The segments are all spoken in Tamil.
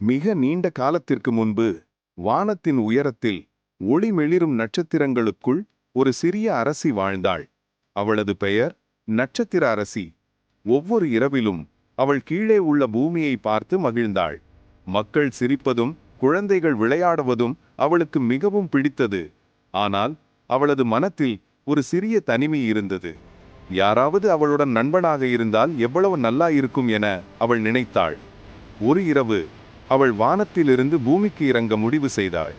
மிக நீண்ட காலத்திற்கு முன்பு வானத்தின் உயரத்தில் ஒளி மெளிரும் நட்சத்திரங்களுக்குள் ஒரு சிறிய அரசி வாழ்ந்தாள். அவளது பெயர் நட்சத்திர அரசி. ஒவ்வொரு இரவிலும் அவள் கீழே உள்ள பூமியை பார்த்து மகிழ்ந்தாள். மக்கள் சிரிப்பதும் குழந்தைகள் விளையாடுவதும் அவளுக்கு மிகவும் பிடித்தது. ஆனால் அவளது மனத்தில் ஒரு சிறிய தனிமை இருந்தது. யாராவது அவளுடன் நண்பனாக இருந்தால் எவ்வளவு நல்லா இருக்கும் என அவள் நினைத்தாள். ஒரு இரவு அவள் வானத்திலிருந்து பூமிக்கு இறங்க முடிவு செய்தாள்.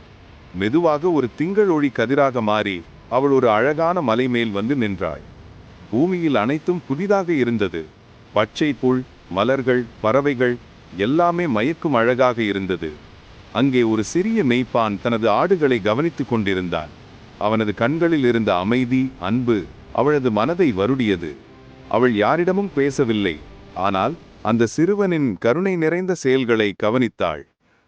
மெதுவாக ஒரு திங்கள் ஒளி கதிராக மாறி அவள் ஒரு அழகான மலை மேல் வந்து நின்றாள். பூமியில் அனைத்தும் புதிதாக இருந்தது. பச்சை புல் மலர்கள் பறவைகள் எல்லாமே மயக்கும் அழகாக இருந்தது. அங்கே ஒரு சிறிய மெய்ப்பான் தனது ஆடுகளை கவனித்துக் கொண்டிருந்தான். அவனது கண்களில் இருந்த அமைதி அன்பு அவளது மனதை வருடியது. அவள் யாரிடமும் பேசவில்லை. ஆனால் அந்த சிறுவனின் கருணை நிறைந்த செயல்களை கவனித்தாள்.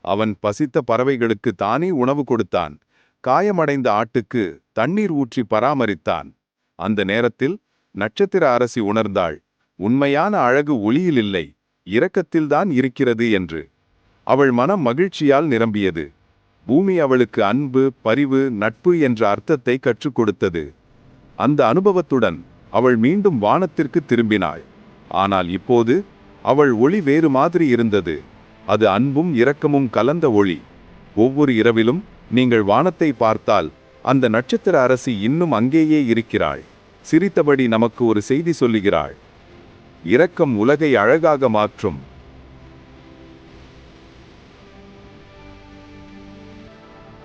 அவன் பசித்த பறவைகளுக்கு தானே உணவு கொடுத்தான். காயமடைந்த ஆட்டுக்கு தண்ணீர் ஊற்றி பராமரித்தான். அந்த நேரத்தில் நட்சத்திர அரசி உணர்ந்தாள். உண்மையான அழகு ஒளியில் இல்லை இரக்கத்தில்தான் இருக்கிறது என்று. அவள் மனம் மகிழ்ச்சியால் நிரம்பியது. பூமி அவளுக்கு அன்பு பரிவு நட்பு என்ற அர்த்தத்தை கற்றுக் கொடுத்தது. அந்த அனுபவத்துடன் அவள் மீண்டும் வானத்திற்கு திரும்பினாள். ஆனால் இப்போது அவள் ஒளி வேறு மாதிரி இருந்தது. அது அன்பும் இரக்கமும் கலந்த ஒளி. ஒவ்வொரு இரவிலும் நீங்கள் வானத்தை பார்த்தால் அந்த நட்சத்திர அரசி இன்னும் அங்கேயே இருக்கிறாள். சிரித்தபடி நமக்கு ஒரு செய்தி சொல்லுகிறாள். இரக்கம் உலகை அழகாக மாற்றும்.